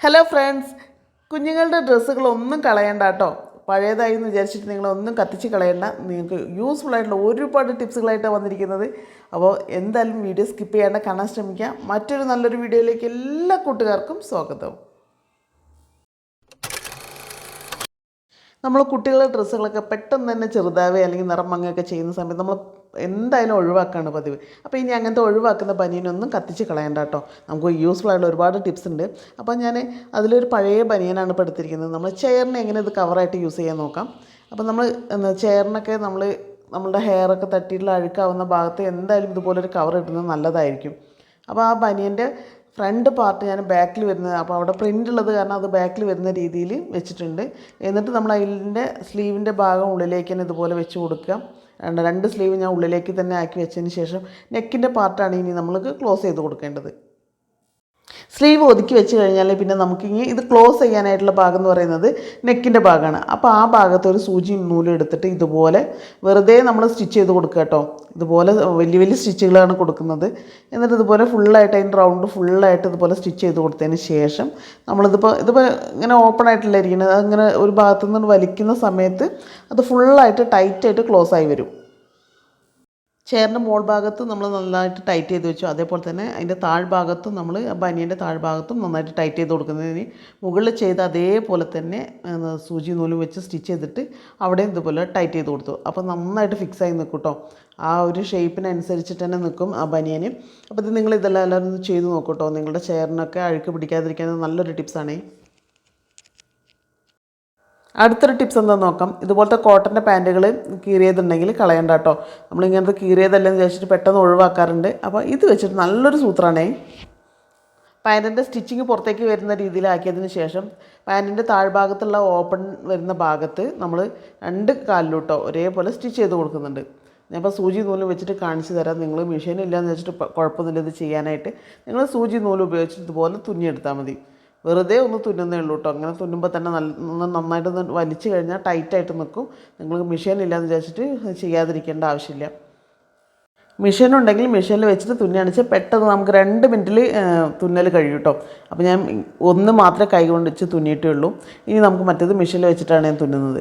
Hello friends കുഞ്ഞുങ്ങളുടെ ഡ്രസ്സുകളൊന്നും കളയണ്ട കേട്ടോ പഴയതായി എന്ന് വിചാരിച്ചിട്ട് നിങ്ങളൊന്നും കത്തിച്ച് കളയണ്ട. നിങ്ങൾക്ക് യൂസ്ഫുൾ ആയിട്ടുള്ള ഒരുപാട് ടിപ്സുകളായിട്ടാണ് വന്നിരിക്കുന്നത്. അപ്പോൾ എന്തായാലും വീഡിയോ സ്കിപ്പ് ചെയ്യാണ്ട് കാണാൻ ശ്രമിക്കുക മറ്റൊരു നല്ലൊരു വീഡിയോയിലേക്ക് എല്ലാ കൂട്ടുകാർക്കും സ്വാഗതം. നമ്മൾ കുട്ടികളുടെ ഡ്രസ്സുകളൊക്കെ പെട്ടെന്ന് തന്നെ ചെറുതാവേ അല്ലെങ്കിൽ നിറം മങ്ങുകയൊക്കെ ചെയ്യുന്ന സമയത്ത് നമ്മൾ എന്തായാലും ഒഴിവാക്കുകയാണ് പതിവ്. അപ്പോൾ ഇനി അങ്ങനത്തെ ഒഴിവാക്കുന്ന ബനിയനൊന്നും കത്തിച്ച് കളയണ്ട കേട്ടോ. നമുക്ക് യൂസ്ഫുൾ ആയിട്ടുള്ള ഒരുപാട് ടിപ്സ് ഉണ്ട്. അപ്പോൾ ഞാൻ അതിലൊരു പഴയ ബനിയനാണ് ഇപ്പോൾ എടുത്തിരിക്കുന്നത്. നമ്മൾ ചെയറിനെ എങ്ങനെ ഇത് കവറായിട്ട് യൂസ് ചെയ്യാൻ നോക്കാം. അപ്പോൾ നമ്മൾ ചെയറിനൊക്കെ നമ്മൾ നമ്മളുടെ ഹെയറൊക്കെ തട്ടിയിട്ടുള്ള അഴുക്കാവുന്ന ഭാഗത്ത് എന്തായാലും ഇതുപോലൊരു കവർ ഇടുന്നത് നല്ലതായിരിക്കും. അപ്പോൾ ആ ബനിയന്റെ ഫ്രണ്ട് പാർട്ട് ഞാൻ ബാക്കിൽ വരുന്നത് അപ്പോൾ അവിടെ പ്രിന്റ് ഉള്ളത് കാരണം അത് ബാക്കിൽ വരുന്ന രീതിയിൽ വെച്ചിട്ടുണ്ട്. എന്നിട്ട് നമ്മൾ അതിന്റെ സ്ലീവിന്റെ ഭാഗം ഉള്ളിലേക്ക് തന്നെ ഇതുപോലെ വെച്ച് കൊടുക്കുക. രണ്ട് സ്ലീവ് ഞാൻ ഉള്ളിലേക്ക് തന്നെ ആക്കി വെച്ചതിന് ശേഷം നെക്കിന്റെ പാർട്ടാണ് ഇനി നമ്മൾക്ക് ക്ലോസ് ചെയ്ത് കൊടുക്കേണ്ടത്. സ്ലീവ് ഒതുക്കി വെച്ച് കഴിഞ്ഞാൽ പിന്നെ നമുക്കിനി ഇത് ക്ലോസ് ചെയ്യാനായിട്ടുള്ള ഭാഗം എന്ന് പറയുന്നത് നെക്കിന്റെ ഭാഗമാണ്. അപ്പോൾ ആ ഭാഗത്ത് ഒരു സൂചി നൂലും എടുത്തിട്ട് ഇതുപോലെ വെറുതെ നമ്മൾ സ്റ്റിച്ച് ചെയ്ത് കൊടുക്കുക കേട്ടോ. ഇതുപോലെ വലിയ വലിയ സ്റ്റിച്ചുകളാണ് കൊടുക്കുന്നത്. എന്നിട്ട് ഇതുപോലെ ഫുള്ളായിട്ട് അതിന്റെ റൗണ്ട് ഫുള്ളായിട്ട് ഇതുപോലെ സ്റ്റിച്ച് ചെയ്ത് കൊടുത്തതിന് ശേഷം നമ്മളിതിപ്പോൾ ഇതിപ്പോൾ ഇങ്ങനെ ഓപ്പൺ ആയിട്ടുള്ള ഇരിക്കുന്നത് അതിങ്ങനെ ഒരു ഭാഗത്തു നിന്ന് വലിക്കുന്ന സമയത്ത് അത് ഫുള്ളായിട്ട് ടൈറ്റായിട്ട് ക്ലോസ് ആയി വരും. ചെയറിന്റെ മോൾ ഭാഗത്ത് നമ്മൾ നന്നായിട്ട് ടൈറ്റ് ചെയ്ത് വെച്ചു. അതേപോലെ തന്നെ അതിന്റെ താഴ്ഭാഗത്തും നമ്മൾ ബനിയന്റെ താഴ്ഭാഗത്തും നന്നായിട്ട് ടൈറ്റ് ചെയ്ത് കൊടുക്കുന്നതിന് മുകളിൽ ചെയ്ത് അതേപോലെ തന്നെ സൂചി നൂലും വെച്ച് സ്റ്റിച്ച് ചെയ്തിട്ട് അവിടെയും ഇതുപോലെ ടൈറ്റ് ചെയ്ത് കൊടുത്തു. അപ്പോൾ നന്നായിട്ട് ഫിക്സ് ആയി നിൽക്കും കേട്ടോ ആ ഒരു ഷേപ്പിനനുസരിച്ചിട്ട് തന്നെ നിൽക്കും ആ ബനിയന്. അപ്പോൾ ഇത് നിങ്ങൾ ഇതെല്ലാം എല്ലാവരും ചെയ്ത് നോക്കൂട്ടോ നിങ്ങളുടെ ചെയറിനൊക്കെ അഴുക്ക് പിടിക്കാതിരിക്കാൻ നല്ലൊരു ടിപ്സാണേ അടുത്തൊരു ടിപ്സ് എന്താണെന്ന് നോക്കാം. ഇതുപോലത്തെ കോട്ടന്റെ പാന്റുകൾ കീറിയതുണ്ടെങ്കിൽ കളയണ്ട കേട്ടോ നമ്മളിങ്ങനത്തെ കീറിയതല്ലെന്ന് വിചാരിച്ചിട്ട് പെട്ടെന്ന് ഒഴിവാക്കാറുണ്ട്. അപ്പോൾ ഇത് വെച്ചിട്ട് നല്ലൊരു സൂത്രാണേ. പാന്റിന്റെ സ്റ്റിച്ചിങ് പുറത്തേക്ക് വരുന്ന രീതിയിലാക്കിയതിന് ശേഷം പാന്റിന്റെ താഴ്ഭാഗത്തുള്ള ഓപ്പൺ വരുന്ന ഭാഗത്ത് നമ്മൾ രണ്ട് കാലിലോട്ടോ ഒരേപോലെ സ്റ്റിച്ച് ചെയ്ത് കൊടുക്കുന്നുണ്ട്. ഞാനിപ്പോൾ സൂചി നൂൽ വെച്ചിട്ട് കാണിച്ചു തരാം. നിങ്ങൾ മെഷീൻ വെച്ചിട്ട് കുഴപ്പമൊന്നുമില്ല ഇത് ചെയ്യാനായിട്ട്. നിങ്ങൾ സൂചി നൂൽ ഉപയോഗിച്ചിട്ട് ഇതുപോലെ തുന്നിയെടുത്താൽ മതി. വെറുതെ ഒന്ന് തുന്നുന്നേ ഉള്ളൂ കേട്ടോ അങ്ങനെ തുന്നുമ്പോൾ തന്നെ നല്ല ഒന്ന് വലിച്ചു കഴിഞ്ഞാൽ ടൈറ്റായിട്ട് നിൽക്കും നിങ്ങൾക്ക് മെഷീൻ ഇല്ലയെന്ന് വിചാരിച്ചിട്ട് ചെയ്യാതിരിക്കേണ്ട ആവശ്യമില്ല. മെഷീൻ ഉണ്ടെങ്കിൽ മെഷീനിൽ വെച്ചിട്ട് തുന്നിയാണിച്ച് പെട്ടെന്ന് നമുക്ക് രണ്ട് മിനിറ്റിൽ തുന്നൽ കഴിയും കേട്ടോ അപ്പോൾ ഞാൻ ഒന്ന് മാത്രമേ കൈ കൊണ്ട് വെച്ച് തുന്നിയിട്ടേ ഉള്ളൂ. ഇനി നമുക്ക് മറ്റേത് മെഷീനിൽ വെച്ചിട്ടാണ് ഞാൻ തുന്നുന്നത്.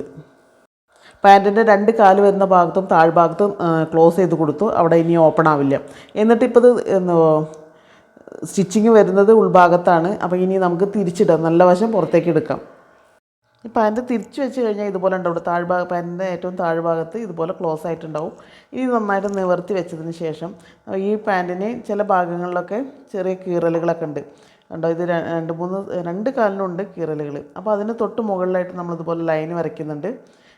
പാന്റിന്റെ രണ്ട് കാൽ വരുന്ന ഭാഗത്തും താഴ്ഭാഗത്തും ക്ലോസ് ചെയ്ത് കൊടുത്തു. അവിടെ ഇനി ഓപ്പൺ ആവില്ല. എന്നിട്ട് ഇപ്പോൾ ഇത് സ്റ്റിച്ചിങ് വരുന്നത് ഉൾഭാഗത്താണ്. അപ്പോൾ ഇനി നമുക്ക് തിരിച്ചിടാം. നല്ല വശം പുറത്തേക്ക് എടുക്കാം. ഈ പാന്റ് തിരിച്ച് വെച്ച് കഴിഞ്ഞാൽ ഇതുപോലെ ഉണ്ടാവും. താഴ്ഭാഗ പാന്റിന്റെ ഏറ്റവും താഴ്ഭാഗത്ത് ഇതുപോലെ ക്ലോസ് ആയിട്ടുണ്ടാവും. ഇനി നന്നായിട്ട് നിവർത്തി വെച്ചതിന് ശേഷം ഈ പാന്റിന് ചില ഭാഗങ്ങളിലൊക്കെ ചെറിയ കീറലുകളൊക്കെ ഉണ്ട്. കണ്ടോ? ഇത് രണ്ട് മൂന്ന് രണ്ട് കാലിനുണ്ട് കീറലുകൾ അപ്പോൾ അതിന് തൊട്ട് മുകളിലായിട്ട് നമ്മളിതുപോലെ ലൈൻ വരയ്ക്കുന്നുണ്ട്.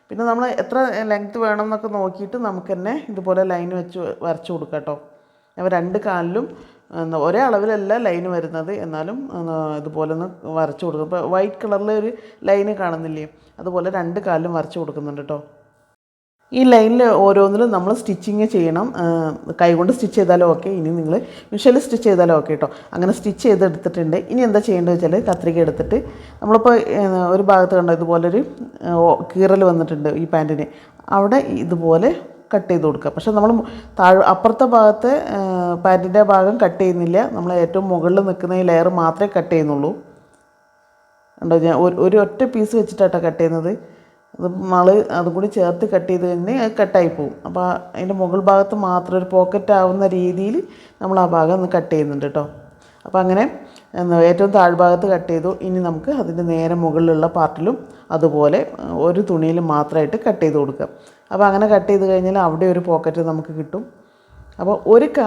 പിന്നെ നമ്മൾ എത്ര ലെങ്ത് വേണം എന്നൊക്കെ നോക്കിയിട്ട് നമുക്ക് തന്നെ ഇതുപോലെ ലൈൻ വെച്ച് വരച്ച് കൊടുക്കാം കേട്ടോ. അപ്പോൾ രണ്ട് കാലിലും ഒരേ അളവിലല്ല ലൈൻ വരുന്നത്. എന്നാലും ഇതുപോലെ ഒന്ന് വരച്ച് കൊടുക്കും. ഇപ്പോൾ വൈറ്റ് കളറിൽ ഒരു ലൈന് കാണുന്നില്ലേ? അതുപോലെ രണ്ട് കാലിലും വരച്ച് കൊടുക്കുന്നുണ്ട് കേട്ടോ ഈ ലൈനിൽ ഓരോന്നിലും നമ്മൾ സ്റ്റിച്ചിങ് ചെയ്യണം. കൈകൊണ്ട് സ്റ്റിച്ച് ചെയ്താലും ഓക്കെ ഇനി നിങ്ങൾ മിഷനിൽ സ്റ്റിച്ച് ചെയ്താലും ഓക്കെ കേട്ടോ അങ്ങനെ സ്റ്റിച്ച് ചെയ്തെടുത്തിട്ടുണ്ട്. ഇനി എന്താ ചെയ്യേണ്ടത് വെച്ചാൽ കത്രിക എടുത്തിട്ട് നമ്മളിപ്പോൾ ഒരു ഭാഗത്ത് കണ്ടോ ഇതുപോലൊരു കീറൽ വന്നിട്ടുണ്ട് ഈ പാന്റിന് അവിടെ ഇതുപോലെ കട്ട് ചെയ്ത് കൊടുക്കുക. പക്ഷേ നമ്മൾ താഴെ അപ്പുറത്തെ ഭാഗത്തെ പാന്റിന്റെ ഭാഗം കട്ട് ചെയ്യുന്നില്ല. നമ്മൾ ഏറ്റവും മുകളിൽ നിൽക്കുന്ന ഈ ലെയർ മാത്രമേ കട്ട് ചെയ്യുന്നുള്ളൂ. ഉണ്ടോ ഞാൻ ഒരു- ഒറ്റ പീസ് വെച്ചിട്ടാട്ടോ കട്ട് ചെയ്യുന്നത്. അത് നമ്മൾ അതും കൂടി ചേർത്ത് കട്ട് ചെയ്ത് കഴിഞ്ഞാൽ അത് കട്ടായി പോകും അപ്പോൾ അതിന്റെ മുകൾ ഭാഗത്ത് മാത്രം ഒരു പോക്കറ്റ് ആവുന്ന രീതിയിൽ നമ്മൾ ആ ഭാഗം ഒന്ന് കട്ട് ചെയ്യുന്നുണ്ട് കേട്ടോ. അപ്പോൾ അങ്ങനെ ഏറ്റവും താഴ്ഭാഗത്ത് കട്ട് ചെയ്തു. ഇനി നമുക്ക് അതിന്റെ നേരെ മുകളിലുള്ള പാർട്ടിലും അതുപോലെ ഒരു തുണിയിൽ മാത്രമായിട്ട് കട്ട് ചെയ്ത് കൊടുക്കുക. അപ്പോൾ അങ്ങനെ കട്ട് ചെയ്ത് കഴിഞ്ഞാൽ അവിടെ ഒരു പോക്കറ്റ് നമുക്ക് കിട്ടും. അപ്പോൾ ഒരു കാ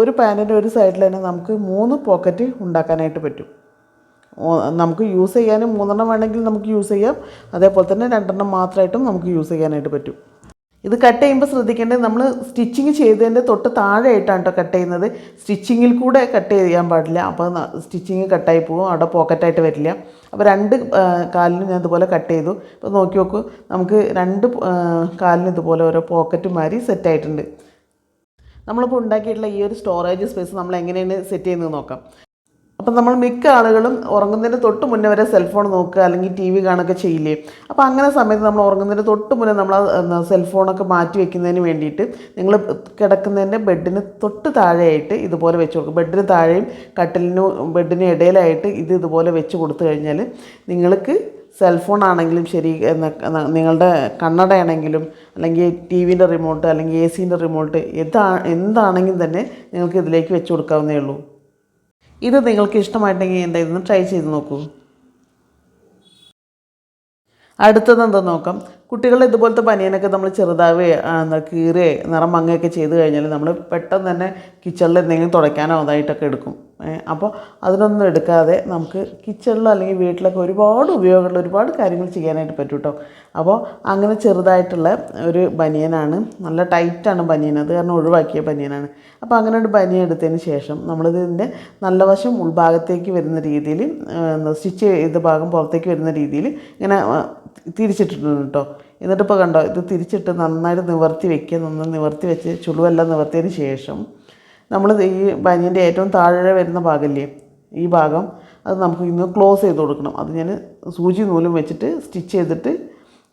ഒരു പാന്റിന്റെ ഒരു സൈഡിൽ തന്നെ നമുക്ക് മൂന്ന് പോക്കറ്റ് ഉണ്ടാക്കാനായിട്ട് പറ്റും. നമുക്ക് യൂസ് ചെയ്യാനും മൂന്നെണ്ണം വേണമെങ്കിൽ നമുക്ക് യൂസ് ചെയ്യാം. അതേപോലെ തന്നെ രണ്ടെണ്ണം മാത്രമായിട്ടും നമുക്ക് യൂസ് ചെയ്യാനായിട്ട് പറ്റും. ഇത് കട്ട് ചെയ്യുമ്പോൾ ശ്രദ്ധിക്കേണ്ടത് നമ്മൾ സ്റ്റിച്ചിങ് ചെയ്തതിന്റെ തൊട്ട് താഴെയായിട്ടാണ് കേട്ടോ കട്ട് ചെയ്യുന്നത്. സ്റ്റിച്ചിങ്ങിൽ കൂടെ കട്ട് ചെയ്യാൻ പാടില്ല. അപ്പോൾ സ്റ്റിച്ചിങ് കട്ടായി പോകും അവിടെ പോക്കറ്റായിട്ട് വരില്ല. അപ്പോൾ രണ്ട് കാലിനും ഞാൻ ഇതുപോലെ കട്ട് ചെയ്തു. അപ്പോൾ നോക്കി നോക്കൂ. നമുക്ക് രണ്ട് കാലിന് ഇതുപോലെ ഓരോ പോക്കറ്റ് മാതിരി സെറ്റായിട്ടുണ്ട് നമ്മളിപ്പോൾ ഉണ്ടാക്കിയിട്ടുള്ള ഈ ഒരു സ്റ്റോറേജ് സ്പേസ് നമ്മൾ എങ്ങനെയാണ് സെറ്റ് ചെയ്യുന്നത് നോക്കാം. അപ്പം നമ്മൾ മിക്ക ആളുകളും ഉറങ്ങുന്നതിന് തൊട്ട് മുന്നേ വരെ സെൽഫോൺ നോക്കുക അല്ലെങ്കിൽ ടി വി കാണുകയൊക്കെ ചെയ്യില്ലേ? അപ്പോൾ അങ്ങനെ സമയത്ത് നമ്മൾ ഉറങ്ങുന്നതിന് തൊട്ട് മുന്നേ നമ്മൾ സെൽഫോണൊക്കെ മാറ്റി വെക്കുന്നതിന് വേണ്ടിയിട്ട് നിങ്ങൾ കിടക്കുന്നതിന്റെ ബെഡിന് തൊട്ട് താഴെയായിട്ട് ഇതുപോലെ വെച്ച് കൊടുക്കും ബെഡിന് താഴെയും കട്ടിലിനും ബെഡിനും ഇടയിലായിട്ട് ഇത് ഇതുപോലെ വെച്ച് കൊടുത്തു കഴിഞ്ഞാൽ നിങ്ങൾക്ക് സെൽഫോൺ ആണെങ്കിലും ശരി നിങ്ങളുടെ കണ്ണടയാണെങ്കിലും അല്ലെങ്കിൽ ടി വിന്റെ റിമോട്ട് അല്ലെങ്കിൽ എ സീന്റെ റിമോട്ട് എന്താ എന്താണെങ്കിലും തന്നെ നിങ്ങൾക്ക് ഇതിലേക്ക് വെച്ച് കൊടുക്കാവുന്നേ ഉള്ളൂ. ഇത് നിങ്ങൾക്ക് ഇഷ്ടമായിട്ടെങ്കിൽ എന്തായിരുന്നു ട്രൈ ചെയ്ത് നോക്കൂ. അടുത്തത് എന്താ നോക്കാം? കുട്ടികൾ ഇതുപോലത്തെ പനിയനൊക്കെ നമ്മൾ ചെറുതാവേ എന്താ കീറുകയോ നിറം മങ്ങയൊക്കെ ചെയ്ത് കഴിഞ്ഞാൽ നമ്മൾ പെട്ടെന്ന് തന്നെ കിച്ചണിൽ എന്തെങ്കിലും തുടയ്ക്കാനോ അതായിട്ടൊക്കെ എടുക്കും. അപ്പോൾ അതിനൊന്നും എടുക്കാതെ നമുക്ക് കിച്ചണിലോ അല്ലെങ്കിൽ വീട്ടിലൊക്കെ ഒരുപാട് ഉപയോഗമുള്ള ഒരുപാട് കാര്യങ്ങൾ ചെയ്യാനായിട്ട് പറ്റും കേട്ടോ അപ്പോൾ അങ്ങനെ ചെറുതായിട്ടുള്ള ഒരു ബനിയനാണ് നല്ല ടൈറ്റാണ് ബനിയൻ അത് കാരണം ഒഴിവാക്കിയ ബനിയനാണ് അപ്പോൾ അങ്ങനെ ഒരു ബനിയൻ എടുത്തതിന് ശേഷം നമ്മളിതിന്റെ നല്ല വശം ഉൾഭാഗത്തേക്ക് വരുന്ന രീതിയിൽ സ്റ്റിച്ച് ചെയ്ത ഭാഗം പുറത്തേക്ക് വരുന്ന രീതിയിൽ ഇങ്ങനെ തിരിച്ചിട്ടിട്ടുണ്ട് കേട്ടോ എന്നിട്ടിപ്പോൾ കണ്ടോ ഇത് തിരിച്ചിട്ട് നന്നായിട്ട് നിവർത്തി വെക്കുക നന്നായി നിവർത്തി വെച്ച് ചുളുവെല്ലാം നിവർത്തിയതിന് ശേഷം നമ്മൾ ഈ ബനിയന്റെ ഏറ്റവും താഴെ വരുന്ന ഭാഗമല്ലേ ഈ ഭാഗം അത് നമുക്ക് ഇന്ന് ക്ലോസ് ചെയ്ത് കൊടുക്കണം. അത് ഞാൻ സൂചി നൂലും വെച്ചിട്ട് സ്റ്റിച്ച് ചെയ്തിട്ട്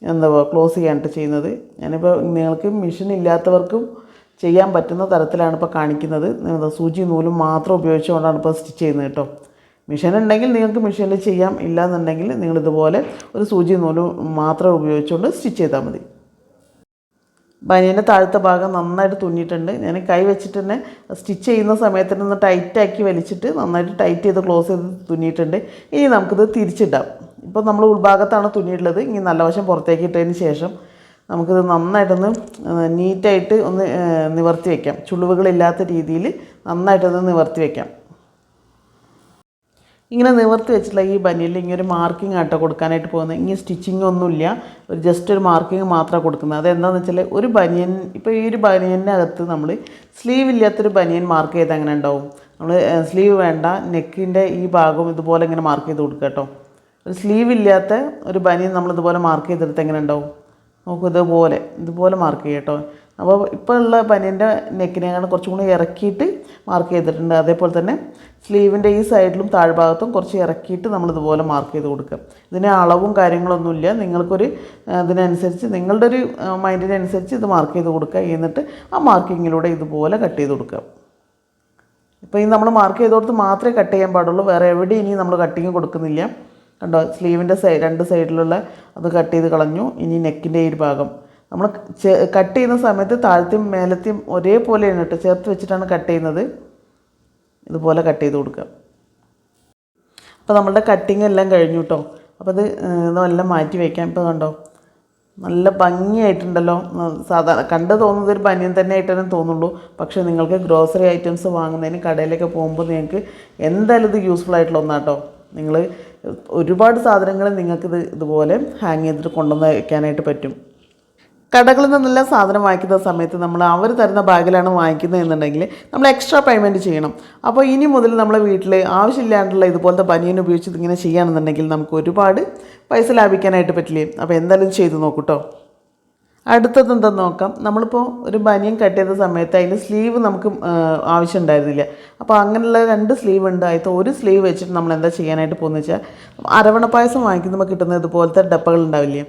എന്താ ക്ലോസ് ചെയ്യാനായിട്ട് ചെയ്യുന്നത്. ഞാനിപ്പോൾ നിങ്ങൾക്ക് മെഷീൻ ഇല്ലാത്തവർക്കും ചെയ്യാൻ പറ്റുന്ന തരത്തിലാണ് ഇപ്പോൾ കാണിക്കുന്നത്. സൂചി നൂലും മാത്രം ഉപയോഗിച്ചുകൊണ്ടാണ് ഇപ്പോൾ സ്റ്റിച്ച് ചെയ്യുന്നത് കേട്ടോ. മെഷീൻ ഉണ്ടെങ്കിൽ നിങ്ങൾക്ക് മെഷീനിൽ ചെയ്യാം. ഇല്ലാന്നുണ്ടെങ്കിൽ നിങ്ങൾ ഇതുപോലെ ഒരു സൂചി നൂൽ മാത്രം ഉപയോഗിച്ചുകൊണ്ട് സ്റ്റിച്ച് ചെയ്താൽ മതി. ബനിയന്റെ താഴത്തെ ഭാഗം നന്നായിട്ട് തുന്നിയിട്ടുണ്ട്. ഞാൻ കൈ വെച്ചിട്ട് തന്നെ സ്റ്റിച്ച് ചെയ്യുന്ന സമയത്ത് ഒന്ന് ടൈറ്റാക്കി വലിച്ചിട്ട് നന്നായിട്ട് ടൈറ്റ് ചെയ്ത് ക്ലോസ് ചെയ്ത് തുന്നിയിട്ടുണ്ട്. ഇനി നമുക്കിത് തിരിച്ചിടാം. ഇപ്പോൾ നമ്മൾ ഉൾഭാഗത്താണ് തുന്നിയിട്ടുള്ളത്. ഇനി നല്ല വശം പുറത്തേക്ക് ഇട്ടതിന് ശേഷം നമുക്കിത് നന്നായിട്ടൊന്ന് നീറ്റായിട്ട് ഒന്ന് നിവർത്തി വയ്ക്കാം ചുളിവുകളില്ലാത്ത രീതിയിൽ നന്നായിട്ടൊന്ന് നിവർത്തി വയ്ക്കാം ഇങ്ങനെ നിവർത്തി വെച്ചിട്ടുള്ള ഈ ബനിയനിൽ ഇങ്ങനെ ഒരു മാർക്കിംഗ് ആട്ടോ കൊടുക്കാനായിട്ട് പോകുന്നത്. ഇങ്ങനെ സ്റ്റിച്ചിങ് ഒന്നുമില്ല. ഒരു ജസ്റ്റ് ഒരു മാർക്കിംഗ് മാത്രമാണ് കൊടുക്കുന്നത്. അതെന്താണെന്ന് വെച്ചാൽ ഒരു ബനിയൻ ഇപ്പോൾ ഈ ഒരു ബനിയന്റെ അകത്ത് നമ്മൾ സ്ലീവ് ഇല്ലാത്തൊരു ബനിയൻ മാർക്ക് ചെയ്ത് അങ്ങനെ ഉണ്ടാവും? നമ്മൾ സ്ലീവ് വേണ്ട നെക്കിന്റെ ഈ ഭാഗം ഇതുപോലെ ഇങ്ങനെ മാർക്ക് ചെയ്ത് കൊടുക്കുക കേട്ടോ. ഒരു സ്ലീവ് ഇല്ലാത്ത ഒരു ബനിയൻ നമ്മൾ ഇതുപോലെ മാർക്ക് ചെയ്തെടുത്ത് എങ്ങനെ ഉണ്ടാവും? നോക്കൂ ഇതുപോലെ ഇതുപോലെ മാർക്ക് ചെയ്യാം കേട്ടോ. അപ്പോൾ ഇപ്പോൾ ഉള്ള ബനിയന്റെ നെക്കിനെ കുറച്ചും കൂടി ഇറക്കിയിട്ട് മാർക്ക് ചെയ്തിട്ടുണ്ട്. അതേപോലെ തന്നെ സ്ലീവിന്റെ ഈ സൈഡിലും താഴ്ഭാഗത്തും കുറച്ച് ഇറക്കിയിട്ട് നമ്മൾ ഇതുപോലെ മാർക്ക് ചെയ്ത് കൊടുക്കുക. ഇതിന് അളവും കാര്യങ്ങളൊന്നുമില്ല നിങ്ങൾക്കൊരു ഇതിനനുസരിച്ച് നിങ്ങളുടെ ഒരു മൈൻഡിനനുസരിച്ച് ഇത് മാർക്ക് ചെയ്ത് കൊടുക്കുക. എന്നിട്ട് ആ മാർക്കിങ്ങിലൂടെ ഇതുപോലെ കട്ട് ചെയ്ത് കൊടുക്കുക. ഇപ്പോൾ ഈ നമ്മൾ മാർക്ക് ചെയ്ത് കൊടുത്ത് മാത്രമേ കട്ട് ചെയ്യാൻ പാടുള്ളൂ. വേറെ എവിടെ ഇനി നമ്മൾ കട്ടിങ് കൊടുക്കുന്നില്ല. കണ്ടോ? സ്ലീവിന്റെ സൈ രണ്ട് സൈഡിലുള്ള അത് കട്ട് ചെയ്ത് കളഞ്ഞു. ഇനി നെക്കിന്റെ ഈ ഭാഗം. നമ്മൾ കട്ട് ചെയ്യുന്ന സമയത്ത് താഴത്തെയും മേലത്തെയും ഒരേപോലെയാണ് കേട്ടോ ചേർത്ത് വെച്ചിട്ടാണ് കട്ട് ചെയ്യുന്നത്. ഇതുപോലെ കട്ട് ചെയ്ത് കൊടുക്കുക. അപ്പോൾ നമ്മളുടെ കട്ടിങ് എല്ലാം കഴിഞ്ഞു കേട്ടോ അപ്പോൾ അത് ഇതെല്ലാം മാറ്റി വയ്ക്കാം ഇപ്പോൾ കണ്ടോ? നല്ല ഭംഗിയായിട്ടുണ്ടല്ലോ. സാധാരണ കണ്ട് തോന്നുന്നത് ഒരു ബനിയൻ തന്നെ ആയിട്ടാണ് തോന്നുള്ളൂ. പക്ഷേ നിങ്ങൾക്ക് ഗ്രോസറി ഐറ്റംസ് വാങ്ങുന്നതിന് കടയിലേക്ക് പോകുമ്പോൾ നിങ്ങൾക്ക് എന്തായാലും ഇത് യൂസ്ഫുൾ ആയിട്ടുള്ള ഒന്നാട്ടോ നിങ്ങൾ ഒരുപാട് സാധനങ്ങൾ നിങ്ങൾക്കിത് ഇതുപോലെ ഹാങ് ചെയ്തിട്ട് കൊണ്ടുവന്ന് വയ്ക്കാനായിട്ട് പറ്റും. കടകളിൽ നിന്നെല്ലാം സാധനം വാങ്ങിക്കുന്ന സമയത്ത് നമ്മൾ അവർ തരുന്ന ബാഗിലാണ് വാങ്ങിക്കുന്നത് എന്നുണ്ടെങ്കിൽ നമ്മൾ എക്സ്ട്രാ പേയ്മെന്റ് ചെയ്യണം. അപ്പോൾ ഇനി മുതൽ നമ്മളെ വീട്ടിൽ ആവശ്യമില്ലാണ്ടുള്ള ഇതുപോലത്തെ ബനിയൻ ഉപയോഗിച്ച് ഇതിങ്ങനെ ചെയ്യുകയാണെന്നുണ്ടെങ്കിൽ നമുക്ക് ഒരുപാട് പൈസ ലാഭിക്കാനായിട്ട് പറ്റില്ലേ? അപ്പോൾ എന്തായാലും ചെയ്ത് നോക്കൂട്ടോ. അടുത്തത് എന്തെന്ന് നോക്കാം. നമ്മളിപ്പോൾ ഒരു ബനിയൻ കട്ട് ചെയ്ത സമയത്ത് അതിന്റെ സ്ലീവ് നമുക്ക് ആവശ്യം ഉണ്ടായിരുന്നില്ല അപ്പോൾ അങ്ങനെയുള്ള രണ്ട് സ്ലീവ് ഉണ്ട്. അതിൽ ഒരു സ്ലീവ് വെച്ചിട്ട് നമ്മൾ എന്താ ചെയ്യാനായിട്ട് പോകുന്നത് വെച്ചാൽ അരവണ പായസം വാങ്ങിക്കുമ്പോൾ കിട്ടുന്ന ഇതുപോലത്തെ ഡപ്പകൾ ഉണ്ടാവില്ലേ?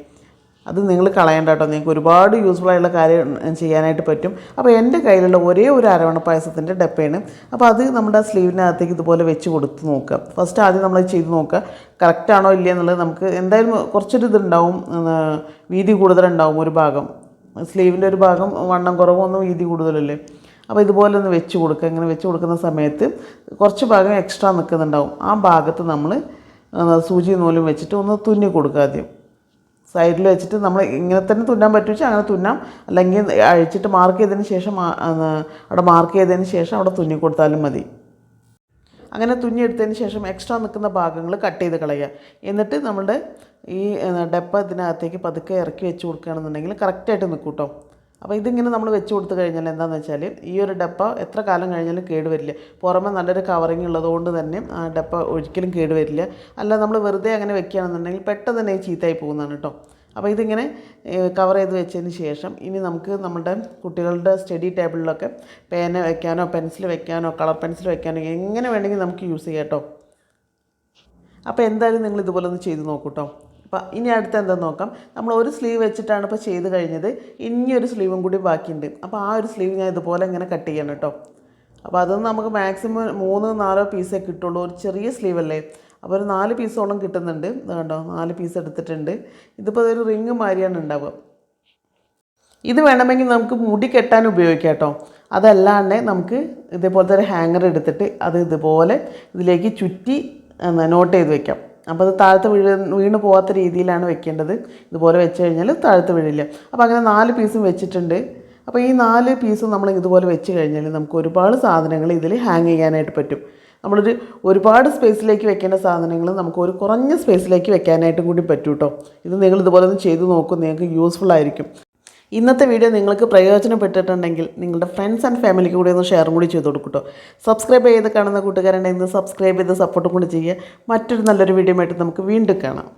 അത് നിങ്ങൾ കളയണ്ട കേട്ടോ. നിങ്ങൾക്ക് ഒരുപാട് യൂസ്ഫുൾ ആയിട്ടുള്ള കാര്യം ചെയ്യാനായിട്ട് പറ്റും. അപ്പോൾ എന്റെ കയ്യിലുള്ള ഒരേ ഒരു അരവണ പായസത്തിന്റെ ഡപ്പയാണ്. അപ്പോൾ അത് നമ്മുടെ സ്ലീവിനകത്തേക്ക് ഇതുപോലെ വെച്ച് കൊടുത്ത് നോക്കുക. ഫസ്റ്റ് ആദ്യം നമ്മൾ ചെയ്ത് നോക്കുക. കറക്റ്റാണോ ഇല്ല എന്നുള്ളത് നമുക്ക് എന്തായാലും കുറച്ചൊരു ഇതുണ്ടാവും. വീതി കൂടുതലുണ്ടാവും ഒരു ഭാഗം. സ്ലീവിന്റെ ഒരു ഭാഗം വണ്ണം കുറവൊന്നും വീതി കൂടുതലല്ലേ. അപ്പോൾ ഇതുപോലെ ഒന്ന് വെച്ച് കൊടുക്കുക. ഇങ്ങനെ വെച്ച് കൊടുക്കുന്ന സമയത്ത് കുറച്ച് ഭാഗം എക്സ്ട്രാ നിൽക്കുന്നുണ്ടാവും. ആ ഭാഗത്ത് നമ്മൾ സൂചി നൂലും വെച്ചിട്ട് ഒന്ന് തുന്നി കൊടുക്കുക ആദ്യം. സൈഡിൽ വെച്ചിട്ട് നമ്മൾ ഇങ്ങനെ തന്നെ തുന്നാൻ പറ്റുവെച്ചാൽ അങ്ങനെ തുന്നാം. അല്ലെങ്കിൽ അഴിച്ചിട്ട് മാർക്ക് ചെയ്തതിന് ശേഷം അവിടെ മാർക്ക് ചെയ്തതിന് ശേഷം അവിടെ തുന്നി കൊടുത്താലും മതി. അങ്ങനെ തുന്നിയെടുത്തതിന് ശേഷം എക്സ്ട്രാ നിൽക്കുന്ന ഭാഗങ്ങൾ കട്ട് ചെയ്ത് കളയുക. എന്നിട്ട് നമ്മുടെ ഈ ഡപ്പ ഇതിനകത്തേക്ക് പതുക്കെ ഇറക്കി വെച്ച് കൊടുക്കുകയാണെന്നുണ്ടെങ്കിൽ കറക്റ്റായിട്ട് നിൽക്കും കേട്ടോ അപ്പോൾ ഇതിങ്ങനെ നമ്മൾ വെച്ച് കൊടുത്തു കഴിഞ്ഞാൽ എന്താണെന്ന് വെച്ചാൽ ഈ ഒരു ഡപ്പ എത്ര കാലം കഴിഞ്ഞാലും കേടുവരില്ല പുറമെ നല്ലൊരു കവറിങ് ഉള്ളതുകൊണ്ട് തന്നെ ആ ഡപ്പ ഒരിക്കലും കേടുവരില്ല അല്ല നമ്മൾ വെറുതെ അങ്ങനെ വെക്കുകയാണെന്നുണ്ടെങ്കിൽ പെട്ടെന്ന് തന്നെ ചീത്തയായി പോകുന്നതാണ് കേട്ടോ അപ്പോൾ ഇതിങ്ങനെ കവർ ചെയ്ത് വെച്ചതിന് ശേഷം ഇനി നമുക്ക് നമ്മുടെ കുട്ടികളുടെ സ്റ്റഡി ടേബിളിലൊക്കെ പേന വെക്കാനോ പെൻസിൽ വെക്കാനോ കളർ പെൻസിൽ വെക്കാനോ എങ്ങനെ വേണമെങ്കിൽ നമുക്ക് യൂസ് ചെയ്യാം കേട്ടോ അപ്പോൾ എന്തായാലും നിങ്ങൾ ഇതുപോലെ ഒന്ന് ചെയ്ത് നോക്കൂ കേട്ടോ അപ്പോൾ ഇനി അടുത്ത എന്താ നോക്കാം? നമ്മൾ ഒരു സ്ലീവ് വെച്ചിട്ടാണ് ഇപ്പോൾ ചെയ്ത് കഴിഞ്ഞത്. ഇനി ഒരു സ്ലീവും കൂടി ബാക്കിയുണ്ട്. അപ്പോൾ ആ ഒരു സ്ലീവ് ഞാൻ ഇതുപോലെ ഇങ്ങനെ കട്ട് ചെയ്യണം കേട്ടോ. അപ്പോൾ അതൊന്നും നമുക്ക് മാക്സിമം മൂന്ന് നാലോ പീസേ കിട്ടുള്ളൂ. ഒരു ചെറിയ സ്ലീവ് അല്ലേ? അപ്പോൾ ഒരു നാല് പീസോളം കിട്ടുന്നുണ്ട്. കണ്ടോ? നാല് പീസ് എടുത്തിട്ടുണ്ട്. ഇതിപ്പോൾ ഒരു റിങ് മാതിരിയാണ് ഉണ്ടാവുക ഇത് വേണമെങ്കിൽ നമുക്ക് മുടി കെട്ടാൻ ഉപയോഗിക്കാം കേട്ടോ. അതല്ലാണ്ട് നമുക്ക് ഇതേപോലത്തെ ഒരു ഹാങ്ങർ എടുത്തിട്ട് അത് ഇതുപോലെ ഇതിലേക്ക് ചുറ്റി നോട്ട് ചെയ്ത് വെക്കാം. അപ്പോൾ അത് താഴത്ത് വീഴ വീണ് പോകാത്ത രീതിയിലാണ് വെക്കേണ്ടത്. ഇതുപോലെ വെച്ച് കഴിഞ്ഞാൽ താഴത്ത് വീഴില്ല. അപ്പോൾ അങ്ങനെ നാല് പീസും വെച്ചിട്ടുണ്ട്. അപ്പോൾ ഈ നാല് പീസും നമ്മൾ ഇതുപോലെ വെച്ച് കഴിഞ്ഞാൽ നമുക്ക് ഒരുപാട് സാധനങ്ങൾ ഇതിൽ ഹാങ് ചെയ്യാനായിട്ട് പറ്റും. നമ്മളൊരു ഒരുപാട് സ്പേസിലേക്ക് വെക്കേണ്ട സാധനങ്ങൾ നമുക്ക് ഒരു കുറഞ്ഞ സ്പേസിലേക്ക് വെക്കാനായിട്ടും കൂടി പറ്റും കേട്ടോ ഇത് നിങ്ങൾ ഇതുപോലെ ഒന്ന് ചെയ്ത് നോക്കും. നിങ്ങൾക്ക് യൂസ്ഫുൾ ആയിരിക്കും. ഇന്നത്തെ വീഡിയോ നിങ്ങൾക്ക് പ്രയോജനപ്പെട്ടിട്ടുണ്ടെങ്കിൽ നിങ്ങളുടെ ഫ്രണ്ട്സ് ആൻഡ് ഫാമിലിക്ക് കൂടി ഒന്ന് ഷെയറും കൂടി ചെയ്ത് കൊടുക്കട്ടോ. സബ്സ്ക്രൈബ് ചെയ്ത് കാണുന്ന കൂട്ടുകാരുണ്ടെങ്കിൽ സബ്സ്ക്രൈബ് ചെയ്ത് സപ്പോർട്ടും കൂടി ചെയ്യുക. മറ്റൊരു നല്ലൊരു വീഡിയോ ആയിട്ട് നമുക്ക് വീണ്ടും കാണാം.